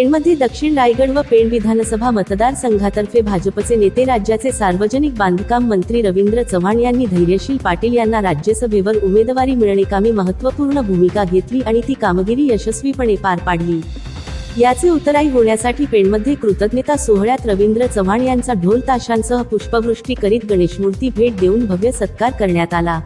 पेणमध्ये दक्षिण रायगड व पेण विधानसभा मतदारसंघातर्फे भाजपचे नेते राज्याचे सार्वजनिक बांधकाम मंत्री रवींद्र चव्हाण यांनी धैर्यशील पाटील यांना राज्यसभेवर उमेदवारी मिळणेकामी महत्त्वपूर्ण भूमिका घेतली आणि ती कामगिरी यशस्वीपणे पार पाडली. याचे उत्तराई होण्यासाठी पेणमध्ये कृतज्ञता सोहळ्यात रवींद्र चव्हाण यांचा ढोल ताशांसह पुष्पवृष्टी करीत गणेशमूर्ती भेट देऊन भव्य सत्कार करण्यात आला.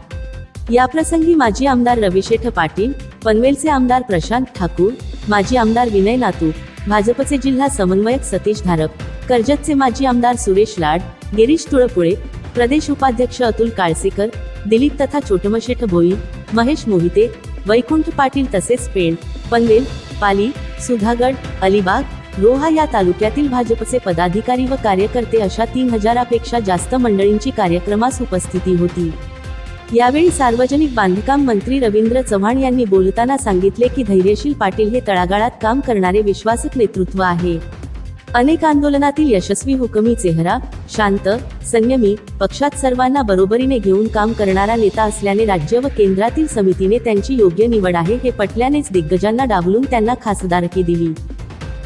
याप्रसंगी माजी आमदार रविशेठ पाटील पनवेलचे आमदार प्रशांत ठाकूर माजी आमदार विनय नातू भाजपचे जिल्हा समन्वयक सतीश धारप कर्जतचे माजी आमदार सुरेश लाड गिरीश तुळपुळे प्रदेश उपाध्यक्ष अतुल काळसेकर दिलीप तथा छोटमशेठ भोई महेश मोहिते वैकुंठ पाटील तसेच पेण पनवेल पाली सुधागड अलिबाग रोहा या तालुक्यातील भाजपचे पदाधिकारी व कार्यकर्ते अशा तीन हजारापेक्षा जास्त मंडळींची कार्यक्रमास उपस्थिती होती. यावेळी सार्वजनिक बांधकाम मंत्री रवींद्र चव्हाण यांनी बोलताना सांगितले की धैर्यशील पाटील हे तळागाळात काम करणारे विश्वासक नेतृत्व आहे. अनेक आंदोलनातील यशस्वी हुकमी चेहरा शांत संयमी पक्षात सर्वांना बरोबरीने घेऊन काम करणारा नेता असल्याने राज्य व केंद्रातील समितीने त्यांची योग्य निवड आहे हे पटल्यानेच दिग्गजांना डावलून त्यांना खासदारकी दिली.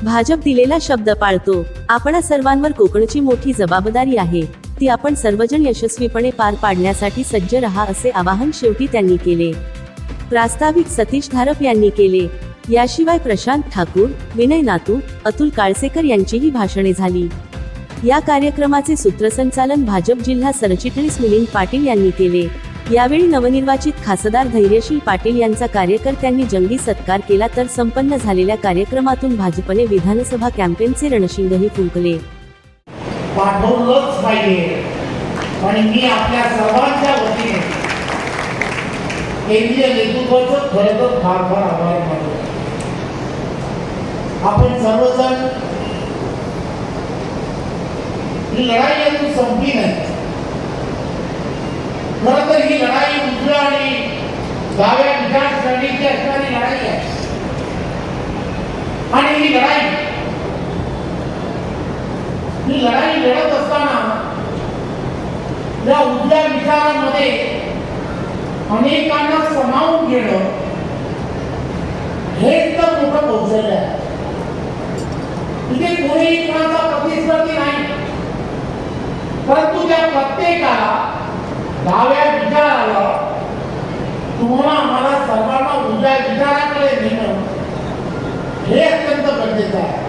भाजप दिलेला शब्द पाळतो. आपणा सर्वांवर कोकणची मोठी जबाबदारी आहे. ती आपण सर्वजण यशस्वीपणे पार पाडण्यासाठी सज्ज रहा असे आवाहन शेवटी त्यांनी केले. प्रास्ताविक सतीश धारप यांनी केले. याशिवाय प्रशांत ठाकूर विनय नातू अतुल काळसेकर यांचीही भाषणे झाली. या कार्यक्रमाचे सूत्रसंचालन भाजप जिल्हा सरचिटणीस मिलिंद पाटील यांनी केले. यावेळी नवनिर्वाचित खासदार धैर्यशील पाटील यांचा कार्यकर्त्यांनी जंगी सत्कार केला तर संपन्न झालेल्या कार्यक्रमातून भाजपने विधानसभा कॅम्पेनचे रणशिंगही फुंकले. पाठवलंच पाहिजे. आणि मी आपल्या सर्वांच्या वतीने केंद्रीय नेतृत्वाचं खरं तर फार फार आभार मानतो. आपण सर्वजण ही लढाई अजून संपली नाही. खर तर ही लढाई उजव्या आणि डाव्या विचारसरणीची असणारी लढाई आहे आणि ही लढाई ही लढाई लढत असताना या उजव्या विचारांमध्ये अनेकांना समावून घेणं हेच तर मोठं कौशल्य आहे. तिथे कोणी कोणाचा प्रतिस्पर्धी नाही. परंतु त्या प्रत्येकाला डाव्या विचाराला तुम्हाला आम्हाला सर्वांना उजव्या विचाराकडे नेणं हे अत्यंत गरजेचं आहे.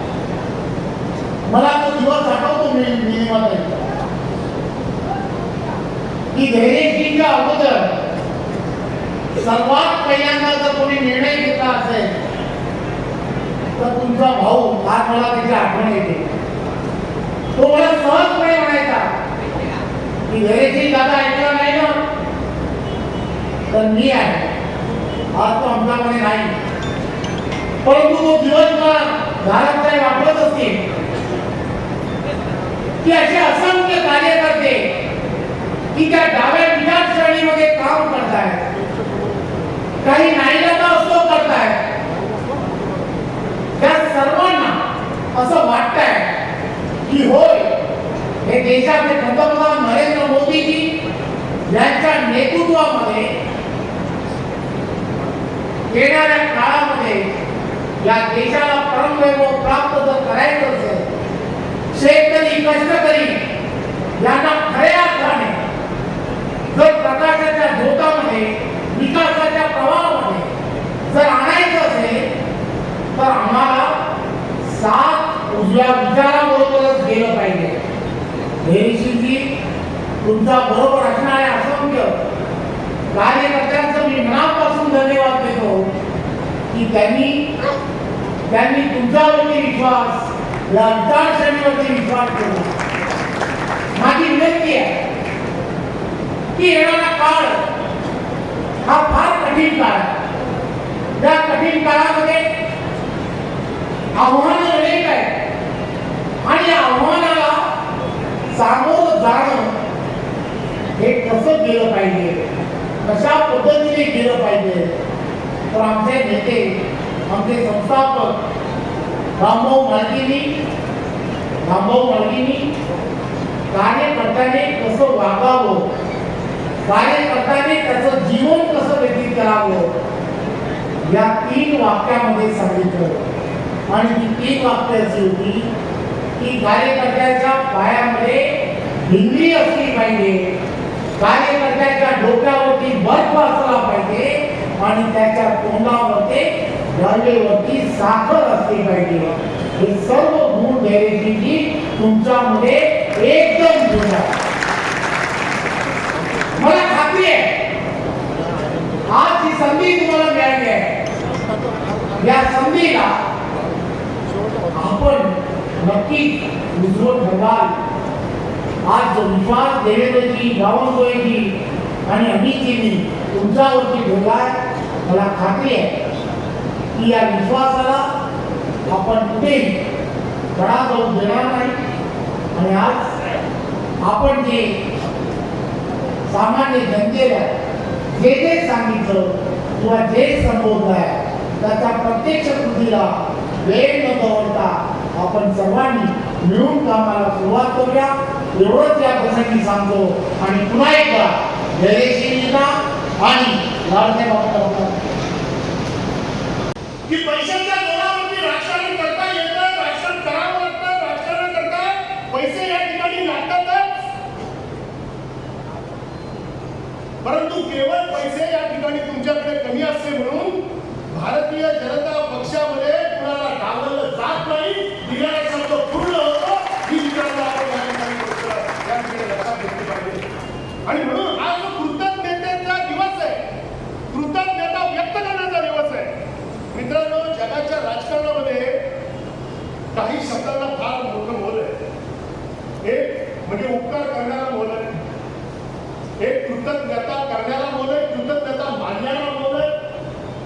मला तो दिवस आठवतो मी मिनिमम की धैर्यशीलच्या अगोदर. सर्वात पहिल्यांदा जर कोणी निर्णय घेतला असेल तर तुमचा भाऊ आज मला त्याची आठवण येते. तो मला सहजपणे म्हणायचा की धैर्यशील दादा ऐकला नाही ना? तर मी आहे. आज तो आमच्यामध्ये नाही. परंतु तो दिवसभर घरात काही वापरत असतील. की असे असंख्य कार्यकर्ते की त्या डाव्या विचार श्रेणीमध्ये काम करतायत काही नाईलाजा असतो करतायत त्या सर्वांना असं वाटतंय की होय हे देशाचे पंतप्रधान नरेंद्र मोदीजी यांच्या नेतृत्वामध्ये येणाऱ्या काळामध्ये या देशाला परमवैभव प्राप्त जर करायचं असेल शेतकरी कष्टकरी यांना खऱ्या अर्थाने जर प्रकाशाच्या झोतामध्ये विकासाच्या प्रवाहामध्ये जर आणायचं असेल तर आम्हाला सात उजव्या विचाराबरोबरच गेलं पाहिजे. धैर्यशीलजी तुमचा बरोबर असणाऱ्या असंख्य कार्यकर्त्यांचं मी मनापासून धन्यवाद देतो की त्यांनी त्यांनी तुमच्यावरती विश्वास या विचारसरणीवरती विश्वास ठेवला. माझी विनंती आहे की येणारा काळ हा। फार कठीण काळ आहे या कठीण काळामध्ये आव्हानं अनेक आहेत आणि आव्हानाला सामोरं जाणं हे कसं केलं पाहिजे कशा पद्धतीने केलं पाहिजे तर आमचे नेते आमचे संस्थापक रामभाऊ मालकीनी रामभाऊ मालकीनी कार्यकर्त्याने कार्यकर्त्याने त्याचं जीवन कसं व्यतीत करावं? या तीन वाक्यामध्ये सांगितलं. आणि ती तीन वाक्य अशी होती की कार्यकर्त्याच्या पायामध्ये हिंदी असली पाहिजे. कार्यकर्त्याच्या डोक्यावरती बर्फ असला पाहिजे आणि त्याच्या तोंडावरती गरजेवरती साखर असली पाहिजे. हे सर्व गुण धैर्यशीलजी तुमच्यामध्ये एकदम गुण आहे मला खात्री आहे आज ही संधी तुम्हाला मिळाली आहे या संधीला आपण नक्की उजवून ठरवाल. आज विश्वास देवेंद्रजी बावनकुळेजी आणि अमितजींनी तुमच्यावरती ठेवलाय मला खात्री आहे की या विश्वासाला आपण कुठेही तडा जाऊन देणार नाही. आणि आज आपण जे सामान्य जनतेला जे जे सांगितलं किंवा जे संबोधलं आहे त्याच्या प्रत्यक्ष कृतीला वेळ न दवडता आपण सर्वांनी मिळून कामाला सुरुवात करूया. एवढंच या प्रसंगी सांगतो. आणि पुन्हा एकदा धैर्यशीलता आणि लाडसाहेबांना की पैसे जोरावरती राजकारण करता येतं राजकारण करावं लागतं राजकारण करता पैसे या ठिकाणी लागतातच परंतु केवळ पैसे या ठिकाणी तुमच्याकडे कमी असते म्हणून भारतीय जनता पक्षामध्ये कुणाला डावललं जात नाही दिलेला शब्द पूर्ण होतो ही विचारला आपण या ठिकाणी गोष्ट या ठिकाणी लक्षात घेतली पाहिजे आणि म्हणून आज जो कृतज्ञतेचा दिवस आहे कृतज्ञता व्यक्त करण्याचा दिवस आहे. मित्रांनो जगाच्या राजकारणामध्ये काही शब्दांना फार मोठं मोल आहे. एक म्हणजे उपकार करण्याला मोल आहे. एक कृतज्ञता करण्याला मोल आहे कृतज्ञता मानण्याला मोल आहे.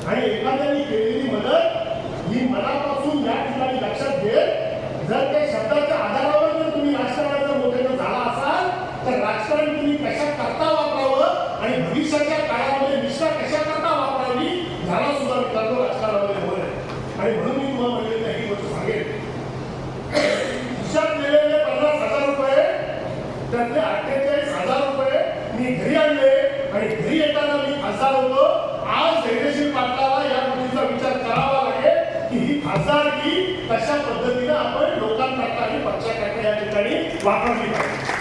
आणि एखाद्याने केलेली मदत ही मनापासून या ठिकाणी लक्षात घेत जर ते शब्दाच्या आधारावर जर तुम्ही राजकारणाचं मोठेनं झाला असाल तर राजकारण तुम्ही कशा करता वापरावं आणि भविष्याच्या काळामध्ये निष्ठा कशा करता वापरावी ह्याला सुद्धा मित्रांनो राजकारणामध्ये मोल आहे आणि म्हणून मी तुम्हाला म्हणलेलं ही गोष्ट सांगेन खिशात दिलेले पन्नास हजार रुपये त्यातले अठ्ठेचाळीस हजार रुपये मी घरी आणले आणि घरी येताना मी खासदार होतो आज धैर्यशील पाटलाला या गोष्टीचा विचार करावा लागेल की ही कशा पद्धतीनं आपण लोकांकरता आणि पक्षाकरता या ठिकाणी वापरली पाहिजे.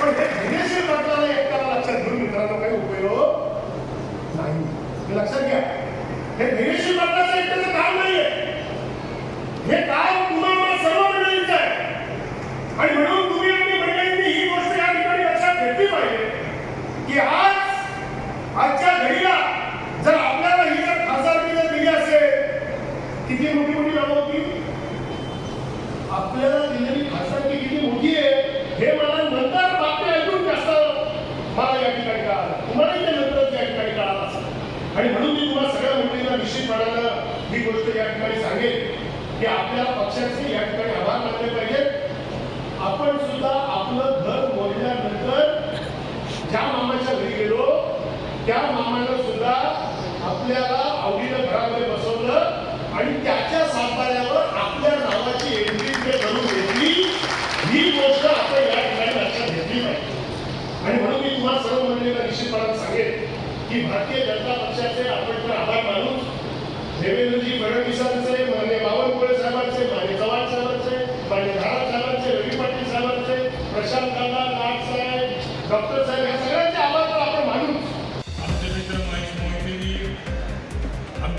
पण हे धैर्यशील पाटलाला एकट्याला लक्षात घेऊन मित्रांनो काही उपयोग नाही. हे लक्षात घ्या. हे धैर्य पाटलाचं एकट्याचं काम नाहीये हे काम तुम्हाला सर्व मंडळींचं आहे आणि म्हणून तुम्ही आणि मंडळींनी ही गोष्ट या ठिकाणी लक्षात घेतली पाहिजे की आज आजच्या घडीला जर आपल्याला ही जर खासदारकी जर दिली असेल किती मोठी मोठी नावं होती आपल्याला दिलेली खासदारकी किती मोठी आहे हे मला नंतर बातमी ऐकून जास्त मला या ठिकाणी कळालं तुम्हालाही ते नंतरच या ठिकाणी कळालं असेल आणि म्हणून मी तुम्हाला सगळ्या मंडळींना निश्चितपणानं ही गोष्ट या ठिकाणी सांगेन की आपल्या पक्षाचे या ठिकाणी आभार मानले पाहिजेत आपण सुद्धा आपलं घर मोडल्यानंतर ज्या मामाच्या घरी गेलो त्या मामानं सुद्धा आपल्याला आवडीनं घरामध्ये बसवलं आणि त्याच्या साताऱ्यावर आपल्या नावाची एंट्री ते करून घेतली. ही गोष्ट आपण या ठिकाणी लक्षात घेतली पाहिजे. आणि म्हणून मी तुम्हाला सर्व मंडळीला निश्चितपणाने सांगेन की भारतीय जनता पक्षाचे आपण तर आभार मानू देवेंद्रजी फडणवीसांचे मान्य बावनकुळे साहेबांचे मान्य चव्हाण साहेबांचे मान्य धारा साहेबांचे रवी पाटील साहेबांचे प्रशांत दादा नाथ साहेब डॉक्टर साहेब